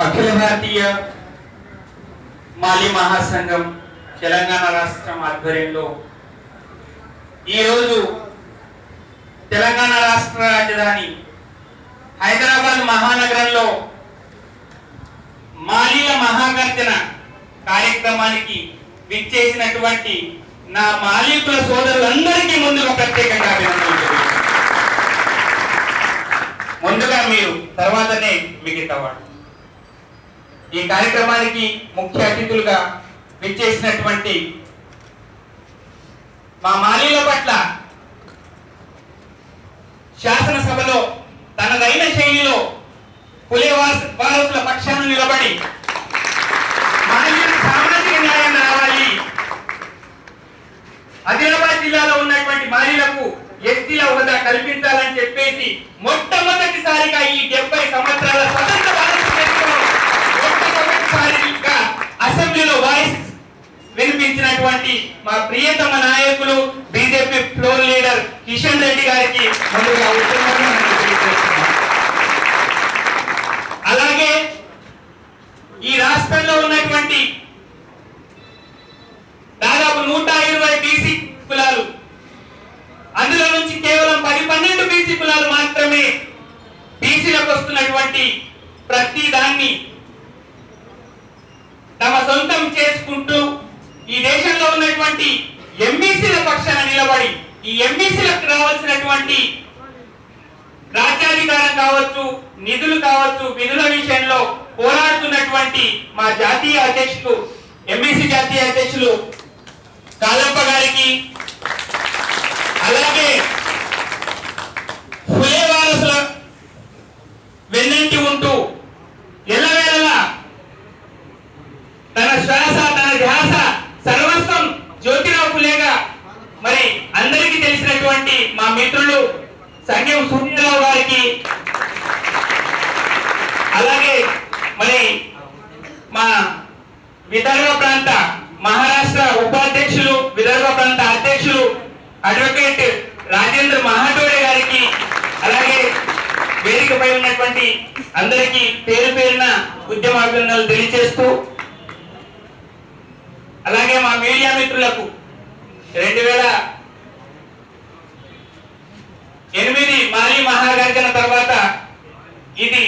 అఖిల భారతీయ మాలి మహాసంఘం తెలంగాణ రాష్ట్రం ఆధ్వర్యంలో ఈరోజు తెలంగాణ రాష్ట్ర రాజధాని హైదరాబాద్ మహానగరంలో మాలీల మహాగర్జన కార్యక్రమానికి విచ్చేసినటువంటి నా మాలికుల సోదరులందరికీ ముందుగా ప్రత్యేకంగా అభినందనలు ముందుగా మీరు తర్వాతనే మిగతా వాళ్ళు ఈ కార్యక్రమానికి ముఖ్య అతిథులుగా విచ్చేసినటువంటి మా మాలీల పట్ల శాసనసభలో తనదైన శైలిలో పులే వారసుల పక్షాన నిలబడి మాలీలకు సామాజిక న్యాయం రావాలి. ఆదిలాబాద్ జిల్లాలో ఉన్నటువంటి మాలీలకు ఎస్టీల హోదా కల్పించాలని చెప్పేసి మొట్టమొదటిసారిగా ఈ డెబ్బై సంవత్సరాల స్వతంత్ర వినిపించినటువంటి మా ప్రియతమ నాయకులు BJP floor leader Kishan Reddy గారికి ముందుగా అలాగే ఈ రాష్ట్రంలో ఉన్నటువంటి దాదాపు నూట ఇరవై బీసీ కులాలు అందులో నుంచి కేవలం పది పన్నెండు బీసీ కులాలు మాత్రమే బీసీలకు వస్తున్నటువంటి ప్రతి దాన్ని తమ సొంతం చేసుకుంటూ ఈ దేశంలో ఉన్నటువంటి ఎంబీసీల పక్షాన నిలబడి ఈ ఎంబీసీలకు రావాల్సినటువంటి రాజ్యాధికారం కావచ్చు నిధులు కావచ్చు విధుల విషయంలో పోరాడుతున్నటువంటి మా జాతీయ అధ్యక్షులు ఎంబీసీ జాతీయ అధ్యక్షులు కాలప్ప గారికి జ్యోతిరావు పులేగా మరి అందరికీ తెలిసినటువంటి మా మిత్రులు సంఘం సూర్యరావు గారికి అలాగే మరి మా విదర్భ ప్రాంత మహారాష్ట్ర ఉపాధ్యక్షులు విదర్భ ప్రాంత అధ్యక్షులు అడ్వకేట్ రాజేంద్ర మహాటోడే గారికి అలాగే వేదికపై ఉన్నటువంటి అందరికీ పేరు పేరున ఉద్యమ అభినందనలు తెలియజేస్తూ అలాగే మా మీడియా మిత్రులకు రెండు వేల ఎనిమిది మాలి మహాగర్జన తర్వాత ఇది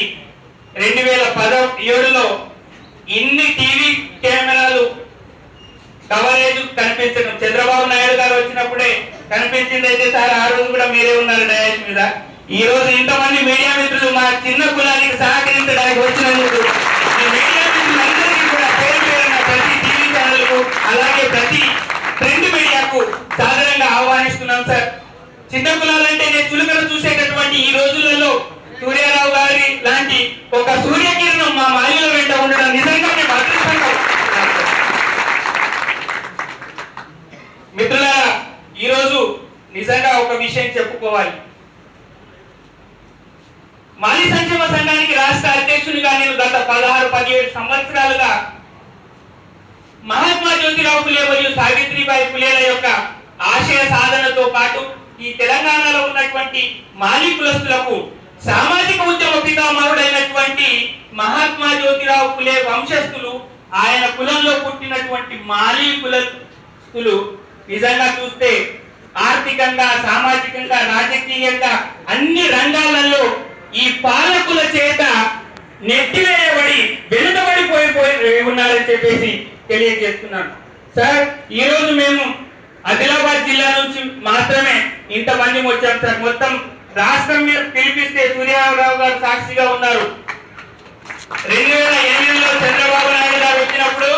రెండు వేల పదో ఏడులో ఇన్ని టీవీ కెమెరాలు కవరేజ్ కనిపించడం చంద్రబాబు నాయుడు గారు వచ్చినప్పుడే కనిపించింది అయితే సార్ ఆ రోజు కూడా మీరే ఉన్నారు డయాస్ మీద. ఈ రోజు ఇంతమంది మీడియా మిత్రులు మా చిన్న కులానికి సహకరించడానికి వచ్చినందుకు ఈ మీడియా మిత్రులందరికీ కూడా పేరు పేరున ప్రతి టీవీ ఛానల్కు అలాగే ప్రతి ప్రింట్ మీడియాకు సాధారణంగా ఆహ్వానిస్తున్నాం సార్. చిన్న కులాలంటే నేను చులకన చూసేటటువంటి ఈ రోజులలో సూర్యారావు గారి లాంటి ఒక సూర్యకిరణం మా మాలిలో వెంట ఉండడం నిజంగా మేము అదృష్టంగా మిత్రులారా ఈరోజు నిజంగా ఒక విషయం చెప్పుకోవాలి. మాలి సంక్షేమ సంఘానికి రాష్ట్ర అధ్యక్షునిగా నేను గత పదహారు పదిహేడు సంవత్సరాలుగా మహాత్మా జ్యోతిరావు ఫులే మరియు సావిత్రిబాయి సాధనతో పాటు ఈ తెలంగాణలో ఉన్నటువంటి మాలి కులస్తులకు సామాజిక ఉద్యమ పితామహుడైనటువంటి మహాత్మా జ్యోతిరావు ఫులే వంశస్థులు. ఆయన కులంలో పుట్టినటువంటి మాలి కులస్తులు నిజంగా చూస్తే ఆర్థికంగా సామాజికంగా రాజకీయంగా అన్ని రంగాలలో ఈ పాలకుల చేత నెట్టివేయబడి వెనుకబడిపోయిపోయి ఉన్నారని చెప్పేసి తెలియజేస్తున్నాను. సార్ ఈ రోజు మేము ఆదిలాబాద్ జిల్లా నుంచి మాత్రమే ఇంతమంది వచ్చారు సార్. మొత్తం రాష్ట్రం మీద పిలిపిస్తే సూర్యారావు గారు సాక్షిగా ఉన్నారు. రెండు వేల ఎనిమిదిలో చంద్రబాబు నాయుడు గారు వచ్చినప్పుడు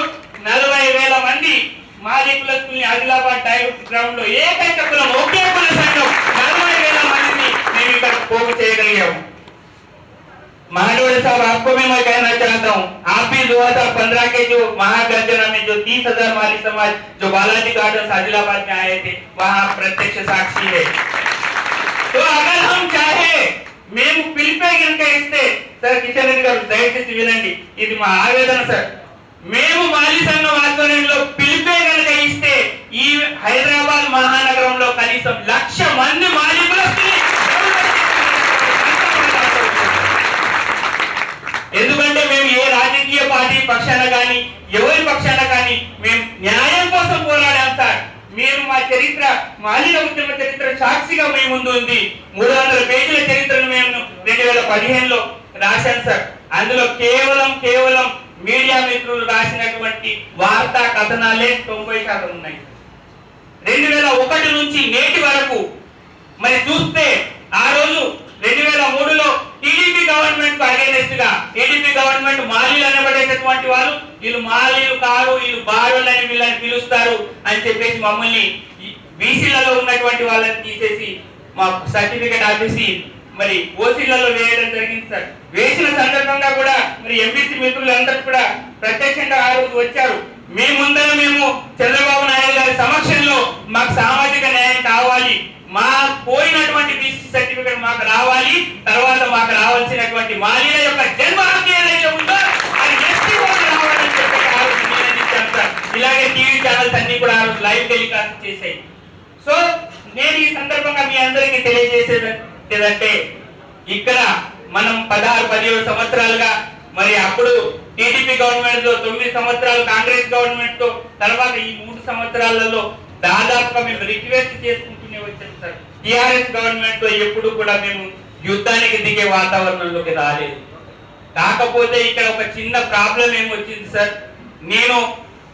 నలభై వేల మంది మాజీ కులస్తుల్ని ఆదిలాబాద్ టైగర్ గ్రౌండ్లో ఏకైక కులం ఒకే కుల సంఘం. నలభై వేల మందిని మేము ఇక్కడ పోగు చేయగలిగాము. महाडोले साहब आपको भी मैं कहना चाहता हूँ आप भी 2015 के जो महागर्जना में जो तीस हजार माली समाज जो बालाजी गार्डन आदिलाबाद में आए थे वहाँ आप प्रत्यक्ष साक्षी है तो अगर हम चाहे మేము పిలిపే కనుక ఇస్తే సార్ కిషన్ రెడ్డి గారు దయచేసి వినండి ఇది మా ఆవేదన సార్ మేము మాలి సంఘం ఆధ్వర్యంలో పిలిపే కనుక ఇస్తే ఈ హైదరాబాద్ మహానగరంలో మీరు మా చరిత్ర మాలిన ఉద్యమ చరిత్ర సాక్షిగా మీ ముందు ఉంది. మూడు వందల పేజీల చరిత్రను మేము రెండు వేల పదిహేనులో రాశాను సార్. అందులో కేవలం కేవలం మీడియా మిత్రులు రాసినటువంటి వార్తా కథనాలే తొంభై శాతం ఉన్నాయి. రెండు వేల ఒకటి నుంచి నేటి వరకు మరి చూస్తే ఆ రోజు రెండు వేల మూడులో టీడీపీ గవర్నమెంట్ అగేనెస్ట్గా టీడీపీ గవర్నమెంట్ మాలీలు అనబడేటటువంటి వాళ్ళు వీళ్ళు మాలీలు కారు వీళ్ళు బారులు వీళ్ళని పిలుస్తారు అని చెప్పేసి మమ్మల్ని బీసీలలో ఉన్నటువంటి వాళ్ళని తీసేసి మా సర్టిఫికెట్ ఆపేసి మరి ఓసీలలో వేయడం జరిగింది సార్. వేసిన సందర్భంగా కూడా మరి ఎంబీసీ మిత్రులందరూ కూడా ప్రత్యక్షంగా ఆ రోజు వచ్చారు. మేము ముందర మేము చంద్రబాబు నాయుడు గారి సమక్షంలో మాకు సామాజిక న్యాయం కావాలి. మా పోయినటువంటి బీసీ సర్టిఫికెట్ మాకు రావాలి. తర్వాత మాకు రావాల్సినటువంటి మాలీల యొక్క జన్మ హక్కు ఏదైతే ఉందో అది ఎస్టీ వాళ్ళకి రావాలని చెప్పి ఆ రోజు నిలదీశాం సార్. ఇలాగే టీవీ ఛానల్స్ అన్ని కూడా లైవ్ టెలికాస్ట్ చేశాయి. సో నేను ఈ సందర్భంగా మీ అందరికీ తెలియజేసేదంటే ఇక్కడ మనం పదహారు పదిహేడు సంవత్సరాలుగా మరి అప్పుడు టీడీపీ గవర్నమెంట్లో తొమ్మిది సంవత్సరాలు కాంగ్రెస్ గవర్నమెంట్తో తర్వాత ఈ మూడు సంవత్సరాలలో దాదాపుగా మేము రిక్వెస్ట్ చేసుకుంటూనే వచ్చాం సార్. టిఆర్ఎస్ గవర్నమెంట్తో ఎప్పుడు కూడా మేము యుద్ధానికి దిగే వాతావరణంలోకి రాలేదు. కాకపోతే ఇక్కడ ఒక చిన్న ప్రాబ్లం ఏమొచ్చింది సార్? నేను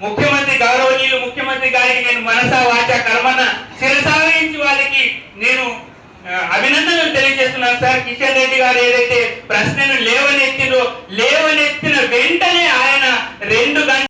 ముఖ్యమంత్రి గౌరవనీయులు ముఖ్యమంత్రి గారికి నేను మనసా వాచ కర్మన శిరసావహించి వారికి నేను అభినందనలు తెలియజేస్తున్నాను సార్. కిషన్ రెడ్డి గారు ఏదైతే ప్రశ్నను లేవనెత్తిందో లేవనెత్తిన వెంటనే ఆయన రెండు గంటలు